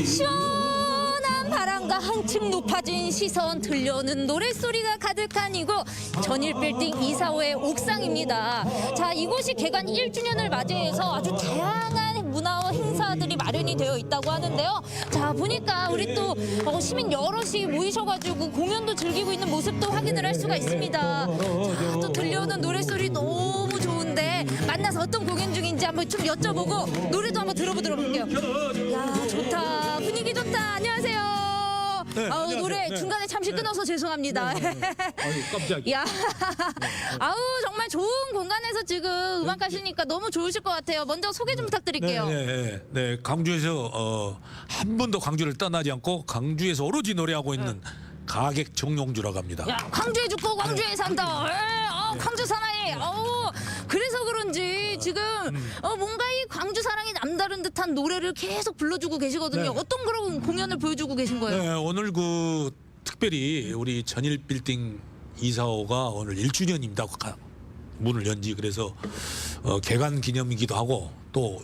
시원한 바람과 한층 높아진 시선 들려오는 노랫소리가 가득한 이곳 전일 빌딩 245의 옥상입니다. 자 이곳이 개관 1주년을 맞이해서 아주 다양한 문화와 행사들이 마련이 되어 있다고 하는데요. 자 보니까 우리 또 어, 시민 여럿이 모이셔가지고 공연도 즐기고 있는 모습도 확인을 할 수가 있습니다. 자 또 들려오는 노랫소리 너무 좋은데 만나서 어떤 공연 중인지 한번 좀 여쭤보고 노래도 한번 들어보도록 할게요. 야 네, 아우 안녕하세요. 노래 네. 중간에 잠시 끊어서 죄송합니다. 아유 깜짝이야. 야 아우 정말 좋은 공간에서 지금 음악 하시니까 너무 좋으실 것 같아요. 먼저 소개 좀 부탁드릴게요. 네, 네, 네. 강주에서 어, 한 번도 강주를 떠나지 않고 강주에서 오로지 노래하고 있는 가객 정용주라고 합니다. 야 광주에 죽고 광주에 산다. 에, 아, 광주 사나이. 어우 그래서 그런지 지금 어, 뭔가 이 광주 사랑이 남다른 듯한 노래를 계속 불러주고 계시거든요. 네. 어떤 그런 공연을 보여주고 계신 거예요? 네, 오늘 그 특별히 우리 전일 빌딩 이사호가 오늘 1주년입니다. 문을 연지 그래서 어, 개관 기념이기도 하고 또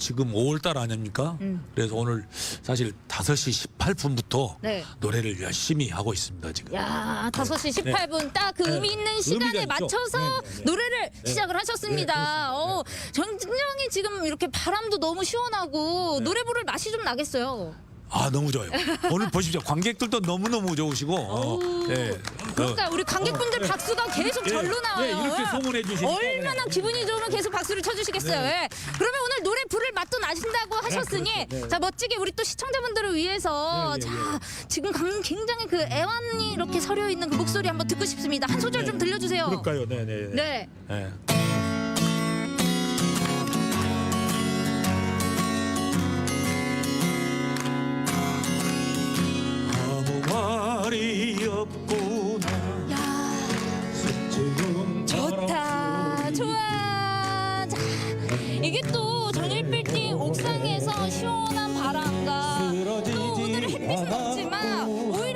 지금 5월달 아닙니까? 음. 그래서 오늘 사실 5시 18분부터 네. 노래를 열심히 하고 있습니다 지금. 야, 5시 18분 딱그 네. 의미 있는 시간에 있죠. 맞춰서 네, 네. 노래를 시작을 하셨습니다. 네, 어, 전정이 지금 이렇게 바람도 너무 시원하고 네. 노래 부를 맛이 좀 나겠어요. 아 너무 좋아요. 오늘 보십시오. 관객들도 너무 너무 좋으시고. 어, 오. 네. 그러니까 우리 관객분들 박수가 계속 예, 절로 나와요. 예, 이렇게 소문해 주시니까. 얼마나 기분이 좋으면 계속 박수를 쳐주시겠어요. 네. 예. 그러면 오늘 노래 부를 맛도 나신다고 하셨으니 그렇죠. 네. 자 멋지게 우리 또 시청자분들을 위해서 네, 네, 자 지금 강- 굉장히 그 애완이 이렇게 서려 있는 그 목소리 한번 듣고 싶습니다. 한 소절 좀 들려주세요. 그럴까요? 네, 네. 네. 네.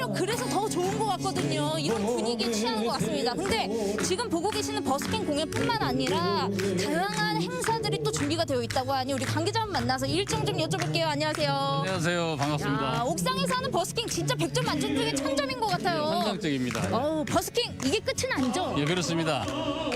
오히려 그래서 더 좋은 것 같거든요 이런 분위기에 취하는 것 같습니다 근데 지금 보고 계시는 버스킹 공연뿐만 아니라 다양한 행사들이 또 준비가 되어 있다고 하니 우리 관계자 만나서 일정 좀 여쭤볼게요 안녕하세요 안녕하세요. 야, 반갑습니다. 옥상에서 하는 버스킹 진짜 100점 만점 중에 1000점인 것 같아요 환상적입니다. 어우 버스킹 이게 끝은 아니죠? 예, 그렇습니다.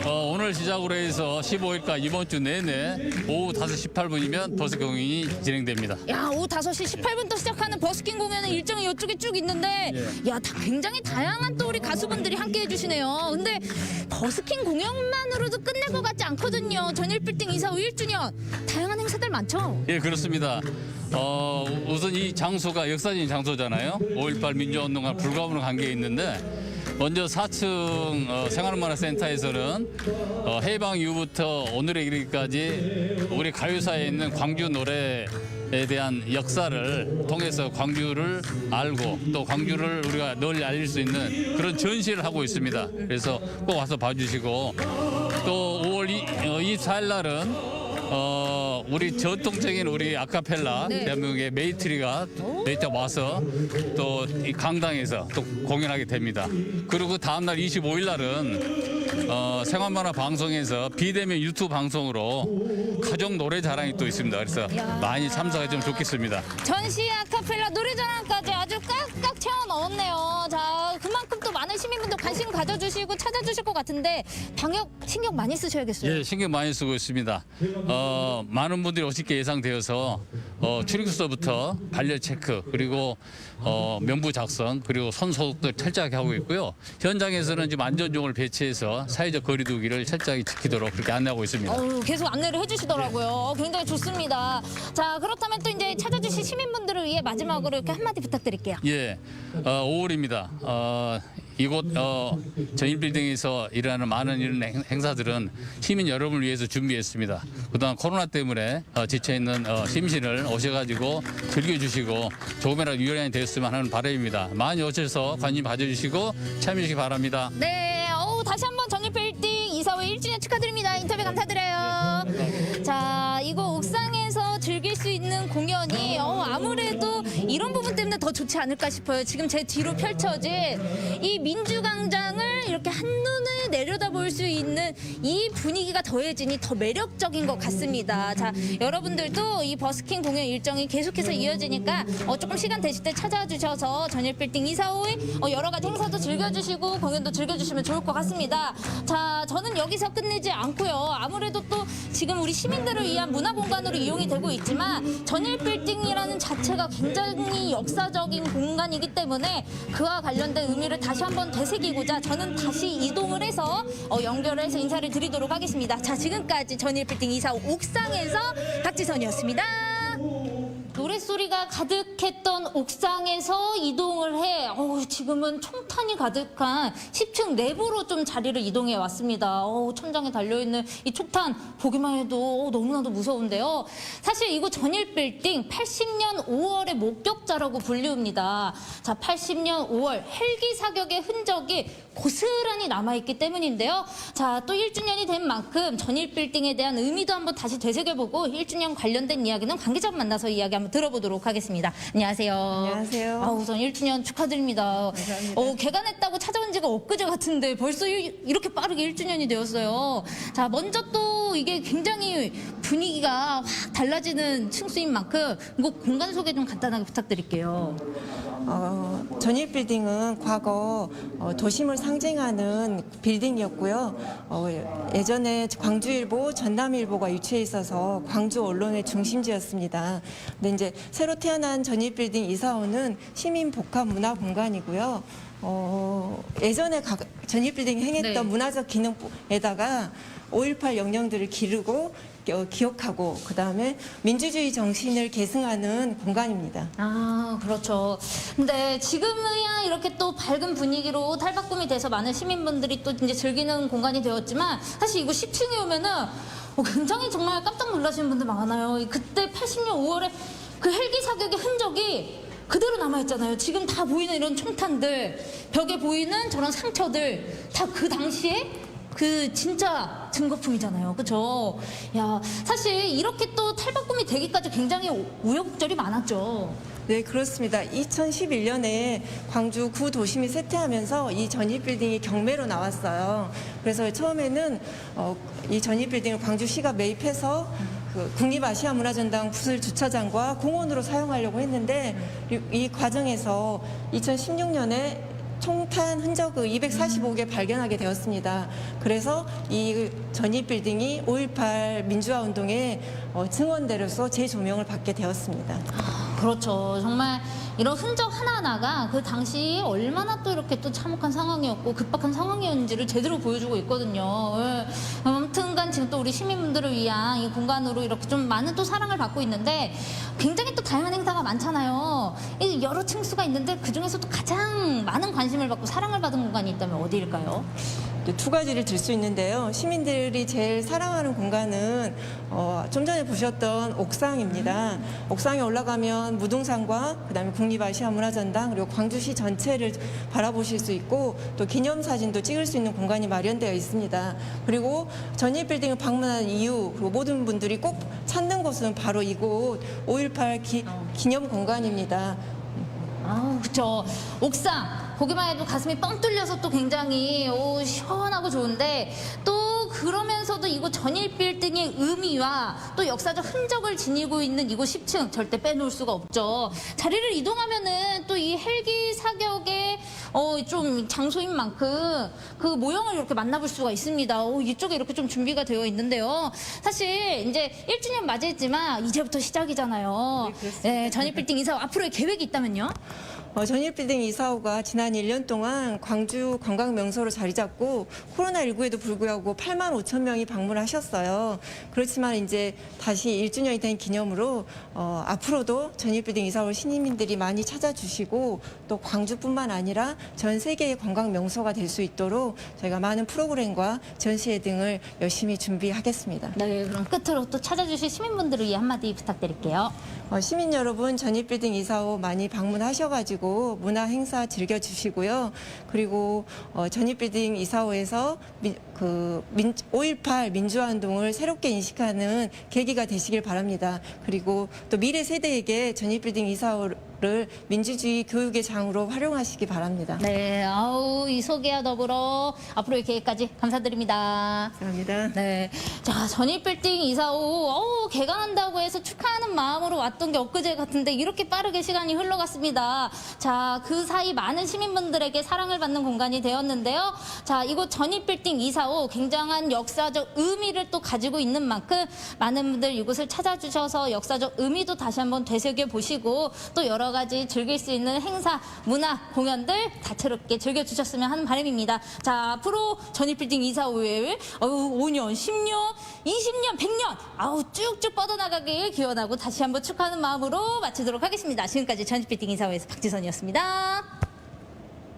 어, 오늘 시작으로 해서 15일까 이번 주 내내 오후 5시 18분이면 버스 공연이 진행됩니다. 야, 오후 5시 18분부터 시작하는 버스킹 공연은 일정이 이쪽에 쭉 있는데 예. 야, 다 굉장히 다양한 또 우리 가수분들이 함께 해주시네요. 근데 버스킹 공연만으로도 끝날 것 같지 않거든요. 전일 빌딩 이사 후 1주년 다양한 행사들 많죠? 예, 그렇습니다. 어, 우선 이 장소가 역사적인 장소잖아요. 5.18 민주화운동과 불가분한 관계에 있는데 먼저 4층 어, 생활문화센터에서는 어, 해방 이후부터 오늘에 이르기까지 우리 가요사에 있는 광주 노래 에 대한 역사를 통해서 광주를 알고 또 광주를 우리가 널리 알릴 수 있는 그런 전시를 하고 있습니다. 그래서 꼭 와서 봐주시고 또 5월 24일 날은 어 우리 전통적인 우리 아카펠라 네. 대한민국의 메이트리가 메이트가 와서 또 이 강당에서 또 공연하게 됩니다. 그리고 다음 날 25일 날은 어 생활만화 방송에서 비대면 유튜브 방송으로 가족 노래 자랑이 또 있습니다. 그래서 야. 많이 참석해 주면 좋겠습니다. 전시 아카펠라 노래자랑까지 아주 깍깍 채워 넣었네요. 자, 그만큼 또 많은 시민분들 관심 가져주시고 찾아주실 것 같은데 방역 신경 많이 쓰셔야겠어요. 예, 신경 많이 쓰고 있습니다. 어, 많은 분들이 오실 게 예상되어서 어, 출입구서부터 발열 체크 그리고 어, 명부 작성 그리고 손 소독들 철저하게 하고 있고요. 현장에서는 지금 안전종을 배치해서 사회적 거리두기를 철저하게 지키도록 그렇게 안내하고 있습니다. 어우, 계속 안내를 해주시더라고요. 어, 굉장히 좋습니다. 자, 그렇다면 또 이제 찾아주신 시민분들을 위해 마지막으로 이렇게 한마디 부탁드릴게요. 예, 어, 5월입니다. 어, 이곳 어, 전일빌딩에서 일어나는 많은 이런 행- 행사들은 시민 여러분을 위해서 준비했습니다. 그동안 코로나 때문에 어, 지쳐있는 어, 심신을 오셔가지고 즐겨주시고 조금이라도 유연이 됐으면 하는 바람입니다. 많이 오셔서 관심 가져주시고 참여해 주시기 바랍니다. 네, 어우, 다시 한번 전 좋지 않을까 싶어요. 지금 제 뒤로 펼쳐진 이 민주광장을 이렇게 한눈에 내려다볼 수 있는 이 분위기가 더해지니 더 매력적인 것 같습니다. 자, 여러분들도 이 버스킹 공연 일정이 계속해서 이어지니까 어, 조금 시간 되실 때 찾아주셔서 전일빌딩 이사호의 어, 여러 가지 행사도 즐겨주시고 공연도 즐겨주시면 좋을 것 같습니다. 자, 저는 여기서 끝내지 않고요. 아무래도 또 지금 우리 시민들을 위한 문화 공간으로 이용이 되고 있지만 전일빌딩이라는 자체가 굉장히 역사적인 공간이기 때문에 그와 관련된 의미를 다시 한번 되새기고자 저는 다시 이동을 해서 어, 연결해서 인사를 드리도록 하겠습니다. 자, 지금까지 전일 빌딩 이사 옥상에서 박지선이었습니다. 노랫소리가 가득했던 옥상에서 이동을 해 어우, 지금은 총탄이 가득한 10층 내부로 좀 자리를 이동해 왔습니다. 어우, 천장에 달려있는 이 총탄 보기만 해도 어, 너무나도 무서운데요. 사실 이곳 전일 빌딩 80년 5월의 목격자라고 불리웁니다. 자, 80년 5월 헬기 사격의 흔적이 고스란히 남아있기 때문인데요. 자, 또 1주년이 된 만큼 전일 빌딩에 대한 의미도 한번 다시 되새겨보고 1주년 관련된 이야기는 관계자 만나서 이야기 한번 들어보도록 하겠습니다. 안녕하세요. 안녕하세요. 아, 우선 1주년 축하드립니다. 감사합니다. 어, 개관했다고 찾아온 지가 엊그제 같은데 벌써 일- 이렇게 빠르게 1주년이 되었어요. 자, 먼저 또 이게 굉장히 분위기가 확 달라지는 층수인 만큼 이거 공간 소개 좀 간단하게 부탁드릴게요. 어, 전일 빌딩은 과거 어, 도심을 상징하는 빌딩이었고요. 어, 예전에 광주일보, 전남일보가 유치해 있어서 광주 언론의 중심지였습니다. 근데 이제 새로 태어난 전일빌딩 이사원은 시민 복합 문화 공간이고요. 어, 예전에 각- 전일빌딩이 행했던 네. 문화적 기능에다가 5.18 영령들을 기르고 어, 기억하고 그다음에 민주주의 정신을 계승하는 공간입니다. 아, 그렇죠. 근데 지금이야 이렇게 또 밝은 분위기로 탈바꿈이 돼서 많은 시민분들이 또 이제 즐기는 공간이 되었지만 사실 이거 10층에 오면은 어, 굉장히 정말 깜짝 놀라시는 분들 많아요. 그때 80년 5월에 그 헬기 사격의 흔적이 그대로 남아있잖아요. 지금 다 보이는 이런 총탄들, 벽에 보이는 저런 상처들, 다 그 당시에 그 진짜 증거품이잖아요. 그죠? 야, 사실 이렇게 또 탈바꿈이 되기까지 굉장히 우여곡절이 많았죠. 네, 그렇습니다. 2011년에 광주 구 도심이 쇠퇴하면서 이 전입 빌딩이 경매로 나왔어요. 그래서 처음에는 어, 이 전입 빌딩을 광주시가 매입해서 그 국립아시아문화전당 부설 주차장과 공원으로 사용하려고 했는데 이, 이 과정에서 2016년에 총탄 흔적을 245개 발견하게 되었습니다. 그래서 이 전입 빌딩이 5.18 민주화 운동의 어, 증언대로서 재조명을 받게 되었습니다. 그렇죠. 정말 이런 흔적 하나하나가 그 당시 얼마나 또 이렇게 또 참혹한 상황이었고 급박한 상황이었는지를 제대로 보여주고 있거든요. 예. 아무튼간 지금 또 우리 시민분들을 위한 이 공간으로 이렇게 좀 많은 또 사랑을 받고 있는데 굉장히 또 다양한 행사가 많잖아요. 이 여러 층수가 있는데 그 중에서도 가장 많은 관심을 받고 사랑을 받은 공간이 있다면 어디일까요? 이제 두 가지를 들 수 있는데요. 시민들이 제일 사랑하는 공간은 어, 좀 전에 보셨던 옥상입니다. 옥상에 올라가면 무등산과 그다음에 국립아시아 문화전당 그리고 광주시 전체를 바라보실 수 있고 또 기념사진도 찍을 수 있는 공간이 마련되어 있습니다. 그리고 전일 빌딩을 방문한 이유 그리고 모든 분들이 꼭 찾는 곳은 바로 이곳 5.18 기, 기념 공간입니다. 아우 그쵸 옥상 보기만 해도 가슴이 뻥 뚫려서 또 굉장히 오, 시원하고 좋은데 또 그러면서도 이곳 전일 빌딩의 의미와 또 역사적 흔적을 지니고 있는 이곳 10층 절대 빼놓을 수가 없죠. 자리를 이동하면은 또 이 헬기 사격의 어, 좀 장소인 만큼 그 모형을 이렇게 만나볼 수가 있습니다. 오, 이쪽에 이렇게 좀 준비가 되어 있는데요. 사실 이제 1주년 맞이했지만 이제부터 시작이잖아요. 네, 전일 빌딩 이사 앞으로의 계획이 있다면요? 어, 전일빌딩 이사호가 지난 1년 동안 광주 관광 명소로 자리 잡고 코로나19에도 불구하고 8만 5천 명이 방문하셨어요. 그렇지만 이제 다시 1주년이 된 기념으로 어, 앞으로도 전일빌딩 이사호 시민들이 많이 찾아주시고 또 광주뿐만 아니라 전 세계의 관광 명소가 될 수 있도록 저희가 많은 프로그램과 전시회 등을 열심히 준비하겠습니다. 네, 그럼 끝으로 또 찾아주실 시민분들을 위해 한마디 부탁드릴게요. 어, 시민 여러분 전입빌딩 이사호 많이 방문하셔가지고 오셔가지고 문화 행사 즐겨 주시고요. 그리고 어, 전입빌딩 이사호에서 민, 그 민, 5.18 민주화 운동을 새롭게 인식하는 계기가 되시길 바랍니다. 그리고 또 미래 세대에게 전입빌딩 이사호 를 민주주의 교육의 장으로 활용하시기 바랍니다. 네, 아우 이 소개와 더불어 앞으로의 계획까지 감사드립니다. 감사합니다. 네. 자, 전입빌딩 이사 후, 어우, 개강한다고 해서 축하하는 마음으로 왔던 게 엊그제 같은데 이렇게 빠르게 시간이 흘러갔습니다. 자, 그 사이 많은 시민분들에게 사랑을 받는 공간이 되었는데요. 자, 이곳 전입빌딩 이사 후 굉장한 역사적 의미를 또 가지고 있는 만큼 많은 분들 이곳을 찾아주셔서 역사적 의미도 다시 한번 되새겨 보시고 또 여러 가지 즐길 수 있는 행사, 문화, 공연들 다채롭게 즐겨주셨으면 하는 바람입니다. 자, 앞으로 전입빌딩 이사 후에 어우, 5년, 10년, 20년, 100년 아우 쭉쭉 뻗어나가길 기원하고 다시 한번 축하하는 마음으로 마치도록 하겠습니다. 지금까지 전입빌딩 이사회에서 박지선이었습니다.